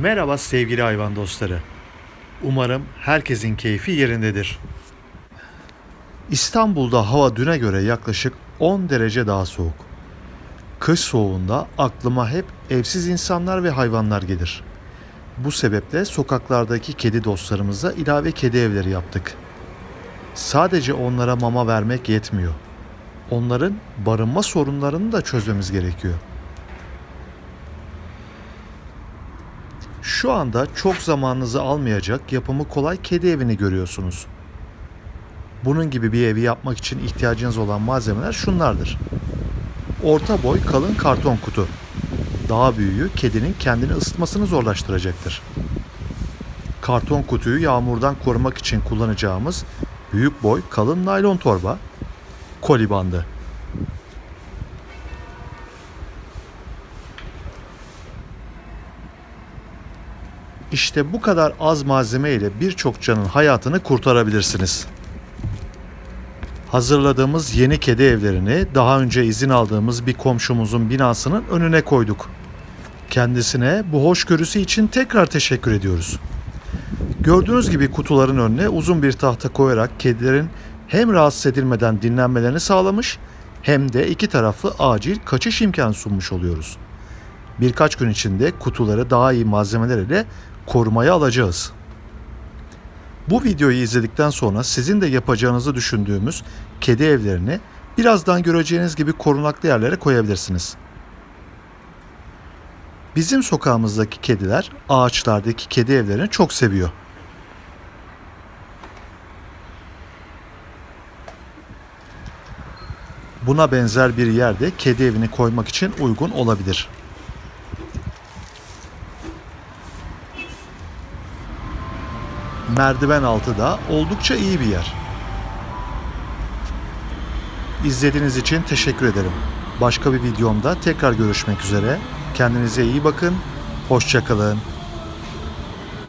Merhaba sevgili hayvan dostları. Umarım herkesin keyfi yerindedir. İstanbul'da hava düne göre yaklaşık 10 derece daha soğuk. Kış soğuğunda aklıma hep evsiz insanlar ve hayvanlar gelir. Bu sebeple sokaklardaki kedi dostlarımıza ilave kedi evleri yaptık. Sadece onlara mama vermek yetmiyor. Onların barınma sorunlarını da çözmemiz gerekiyor. Şu anda çok zamanınızı almayacak yapımı kolay kedi evini görüyorsunuz. Bunun gibi bir evi yapmak için ihtiyacınız olan malzemeler şunlardır. Orta boy kalın karton kutu. Daha büyüğü kedinin kendini ısıtmasını zorlaştıracaktır. Karton kutuyu yağmurdan korumak için kullanacağımız büyük boy kalın naylon torba, koli bandı. İşte bu kadar az malzeme ile birçok canın hayatını kurtarabilirsiniz. Hazırladığımız yeni kedi evlerini daha önce izin aldığımız bir komşumuzun binasının önüne koyduk. Kendisine bu hoşgörüsü için tekrar teşekkür ediyoruz. Gördüğünüz gibi kutuların önüne uzun bir tahta koyarak kedilerin hem rahatsız edilmeden dinlenmelerini sağlamış hem de iki taraflı acil kaçış imkanı sunmuş oluyoruz. Birkaç gün içinde kutuları daha iyi malzemeler ile korumaya alacağız. Bu videoyu izledikten sonra sizin de yapacağınızı düşündüğümüz kedi evlerini birazdan göreceğiniz gibi korunaklı yerlere koyabilirsiniz. Bizim sokağımızdaki kediler ağaçlardaki kedi evlerini çok seviyor. Buna benzer bir yerde kedi evini koymak için uygun olabilir. Merdiven altı da oldukça iyi bir yer. İzlediğiniz için teşekkür ederim. Başka bir videomda tekrar görüşmek üzere. Kendinize iyi bakın. Hoşçakalın.